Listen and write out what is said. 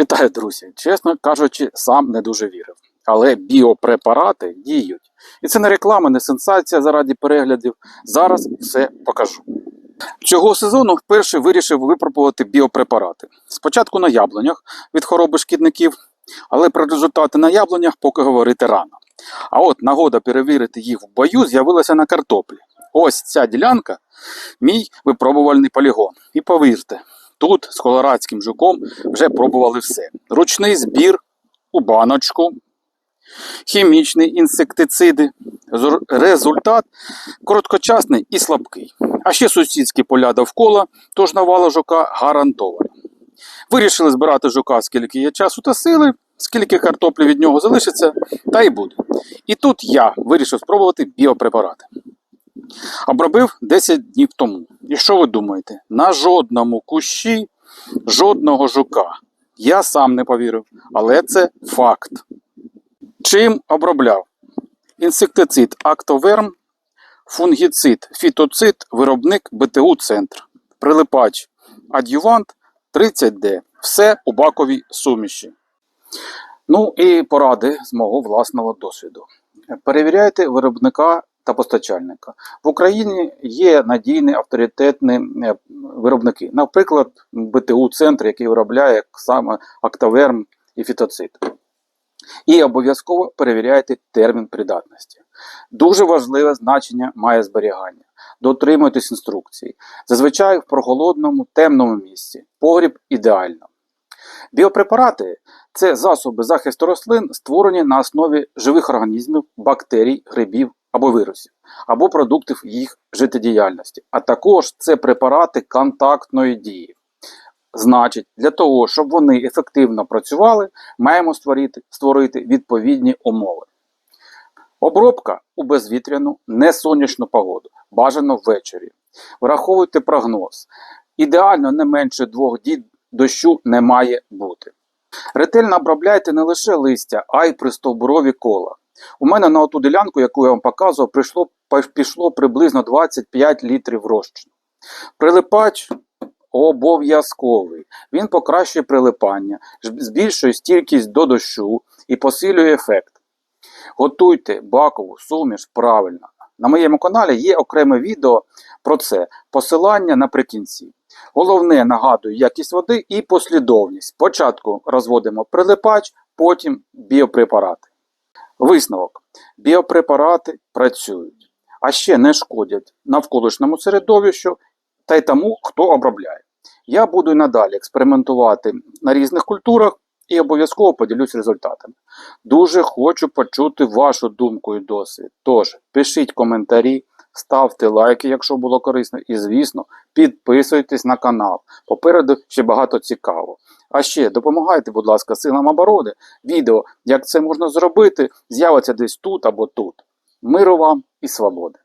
Вітаю, друзі! Чесно кажучи, сам не дуже вірив. Але біопрепарати діють. І це не реклама, не сенсація заради переглядів. Зараз все покажу. Цього сезону вперше вирішив випробувати біопрепарати. Спочатку на яблунях від хвороби шкідників, але про результати на яблунях поки говорити рано. А от нагода перевірити їх в бою з'явилася на картоплі. Ось ця ділянка мій випробувальний полігон. І повірте, тут з колорадським жуком вже пробували все: ручний збір у баночку, хімічні інсектициди. Результат короткочасний і слабкий. А ще сусідські поля довкола, тож навала жука гарантована. Вирішили збирати жука, скільки є часу та сили, скільки картоплі від нього залишиться, та й буде. І тут я вирішив спробувати біопрепарати. Обробив 10 днів тому. І що ви думаєте? На жодному кущі жодного жука. Я сам не повірив, але це факт. Чим обробляв? Інсектицид Актоверм, фунгіцид, фітоцид, виробник БТУ Центр, прилипач, адювант 30D. Все у баковій суміші. Ну і поради з мого власного досвіду. Перевіряйте виробника та постачальника. В Україні є надійні авторитетні е, виробники, наприклад, БТУ Центр, який виробляє саме Актоверм і фітоцид. І обов'язково перевіряйте термін придатності. Дуже важливе значення має зберігання. Дотримуйтесь інструкцій. Зазвичай в прохолодному, темному місці. Погріб ідеально. Біопрепарати це засоби захисту рослин, створені на основі живих організмів, бактерій, грибів або вірусів, або продуктів їх життєдіяльності. А також це препарати контактної дії. Значить, для того, щоб вони ефективно працювали, маємо створити, створити відповідні умови. Обробка у безвітряну, несонячну погоду, бажано ввечері. Враховуйте прогноз. Ідеально не менше двох діб дощу не має бути. Ретельно обробляйте не лише листя, а й пристовбурові кола. У мене на оту ділянку, яку я вам показував, прийшло, пішло приблизно 25 літрів розчину. Прилипач обов'язковий. Він покращує прилипання, збільшує стійкість до дощу і посилює ефект. Готуйте бакову суміш правильно. На моєму каналі є окреме відео про це. Посилання наприкінці. Головне, нагадую, якість води і послідовність. Спочатку розводимо прилипач, потім біопрепарати. Висновок. Біопрепарати працюють, а ще не шкодять навколишньому середовищу та й тому, хто обробляє. Я буду й надалі експериментувати на різних культурах і обов'язково поділюсь результатами. Дуже хочу почути вашу думку і досвід. Тож, пишіть коментарі, ставте лайки, якщо було корисно, і, звісно, підписуйтесь на канал. Попереду ще багато цікавого. А ще допомагайте, будь ласка, силам оборони. Відео, як це можна зробити, з'явиться десь тут або тут. Миру вам і свободи!